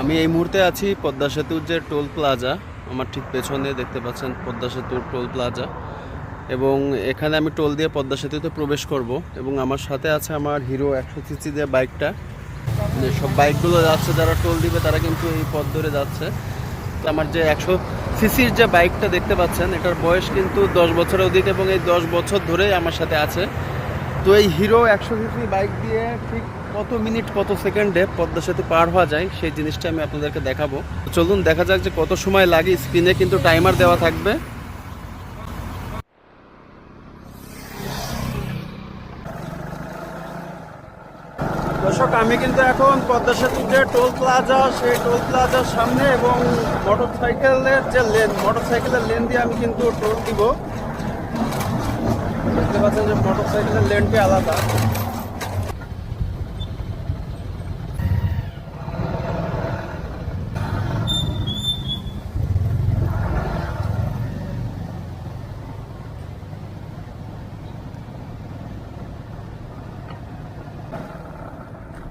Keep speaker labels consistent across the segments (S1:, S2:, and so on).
S1: আমি এই মুহূর্তে আছি পদ্মা সেতুর যে টোল প্লাজা, আমার ঠিক পেছনে দেখতে পাচ্ছেন পদ্মা সেতুর টোল প্লাজা। এবং এখানে আমি টোল দিয়ে পদ্মা সেতুতে প্রবেশ করব এবং আমার সাথে আছে আমার হিরো একশো সিসি যে বাইকটা। সব বাইকগুলো যাচ্ছে, যারা টোল দিবে তারা কিন্তু এই পথ ধরে যাচ্ছে। তো আমার যে একশো সিসির যে বাইকটা দেখতে পাচ্ছেন, এটার বয়স কিন্তু দশ বছরের অধিক এবং এই দশ বছর ধরেই আমার সাথে আছে। তো এই হিরো একশো সিসি বাইক দিয়ে ঠিক কত মিনিট, কত সেকেন্ডে পদ্মা সেতু পার হওয়া যায়, সেই জিনিসটা আমি আপনাদেরকে দেখাবো। চলুন, দেখা যাক যে কত সময় লাগে স্ক্রিনে কিন্তু টাইমার দেওয়া থাকবে। দর্শক, আমি কিন্তু এখন পদ্মা সেতুর যে টোল প্লাজা সেই টোল প্লাজার সামনে এবং মোটর সাইকেলের যে লেন মোটর সাইকেলের লেন দিয়ে আমি কিন্তু টোল দিব। দেখতে পাচ্ছেন যে মোটর সাইকেলের লেনটি আলাদা।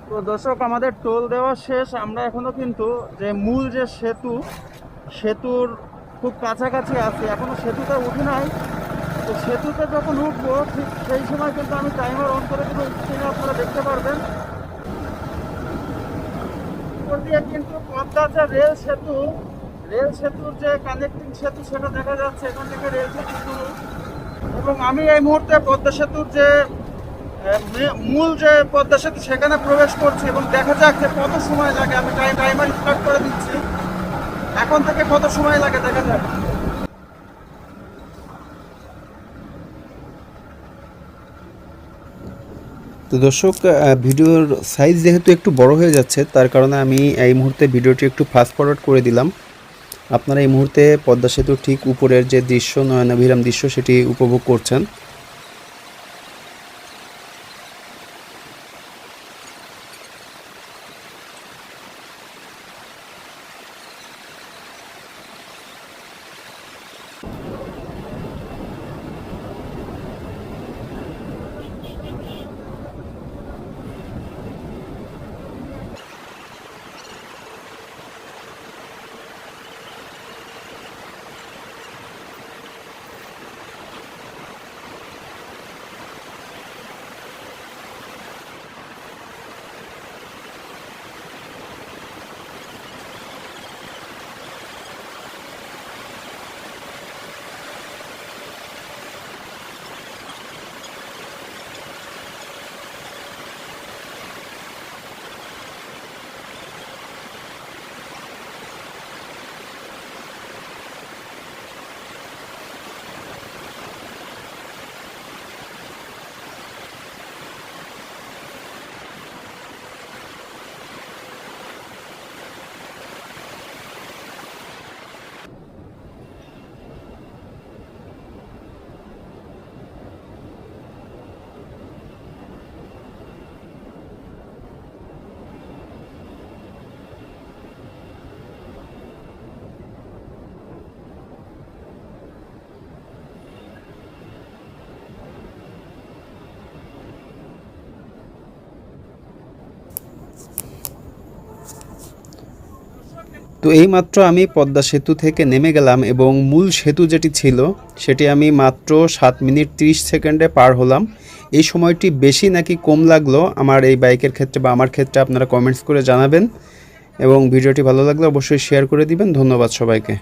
S1: তো দর্শক, আমাদের টোল দেওয়া শেষ। আমরা এখনও কিন্তু যে মূল যে সেতু, সেতুর খুব কাছাকাছি আছি। এখনও সেতুতে উঠি নাই। তো সেতুতে যখন উঠবো, ঠিক সেই সময় কিন্তু আমি টাইমার অন করে দেবো স্ক্রিনে আপনারা দেখতে পারবেন। দিয়ে কিন্তু পদ্মা যে রেল সেতু, রেল সেতুর যে কানেক্টিং সেতু, সেটা দেখা যাচ্ছে। এখান থেকে রেল সেতু এবং আমি এই মুহূর্তে পদ্মা সেতুর যে মূল যে পদ্মা সেতু সেখানে প্রবেশ করছি এবং দেখা যাক যে কত সময় লাগে। আমি টাইম টাইমার স্টার্ট করে দিচ্ছি। এখন থেকে কত সময় লাগে দেখা যাক।
S2: তো দর্শক ভিডিওর সাইজ যেহেতু একটু বড় হয়ে যাচ্ছে, তার কারণে আমি এই মুহূর্তে ভিডিওটি একটু ফাস্ট ফরওয়ার্ড করে দিলাম। আপনারা এই মুহূর্তে পদ্মা সেতুর ঠিক উপরের যে দৃশ্য, নয়নাভিরাম দৃশ্য, সেটি উপভোগ করছেন। তো এইমাত্র আমি পদ্মা সেতু থেকে নেমে গেলাম এবং মূল সেতু যেটি ছিল, সেটি আমি মাত্র সাত মিনিট তিরিশ সেকেন্ডে পার হলাম। এই সময়টি বেশি নাকি কম লাগল, আমার এই বাইকের ক্ষেত্রে বা আমার ক্ষেত্রে আপনারা কমেন্টস করে জানাবেন। এবং ভিডিওটি ভালো লাগলে অবশ্যই শেয়ার করে দিবেন। ধন্যবাদ সবাইকে।